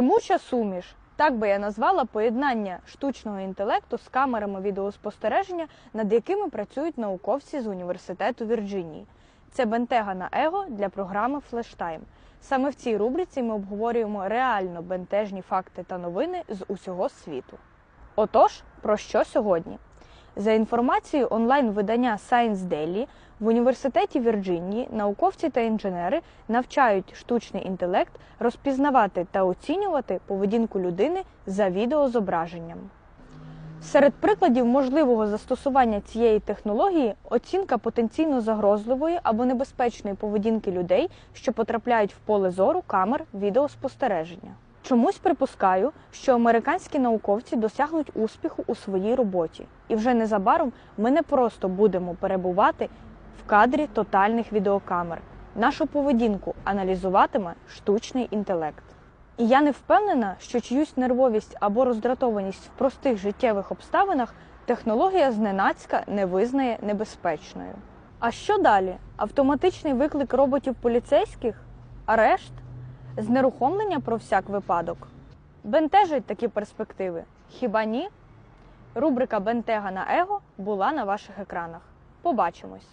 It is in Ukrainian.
Гримуча суміш. Так би я назвала поєднання штучного інтелекту з камерами відеоспостереження, над якими працюють науковці з університету Вірджинії. Це бентега на его для програми Флештайм. Саме в цій рубриці ми обговорюємо реально бентежні факти та новини з усього світу. Отож, про що сьогодні? За інформацією онлайн-видання Science Daily, в університеті Вірджинії науковці та інженери навчають штучний інтелект розпізнавати та оцінювати поведінку людини за відеозображенням. Серед прикладів можливого застосування цієї технології оцінка потенційно загрозливої або небезпечної поведінки людей, що потрапляють в поле зору камер відеоспостереження. Чомусь припускаю, що американські науковці досягнуть успіху у своїй роботі, і вже незабаром ми не просто будемо перебувати в кадрі тотальних відеокамер. Нашу поведінку аналізуватиме штучний інтелект. І я не впевнена, що чиюсь нервовість або роздратованість в простих життєвих обставинах технологія зненацька не визнає небезпечною. А що далі? Автоматичний виклик роботів поліцейських? Арешт? Знерухомлення про всяк випадок? Бентежать такі перспективи? Хіба ні? Рубрика Бентега на его була на ваших екранах. Побачимось!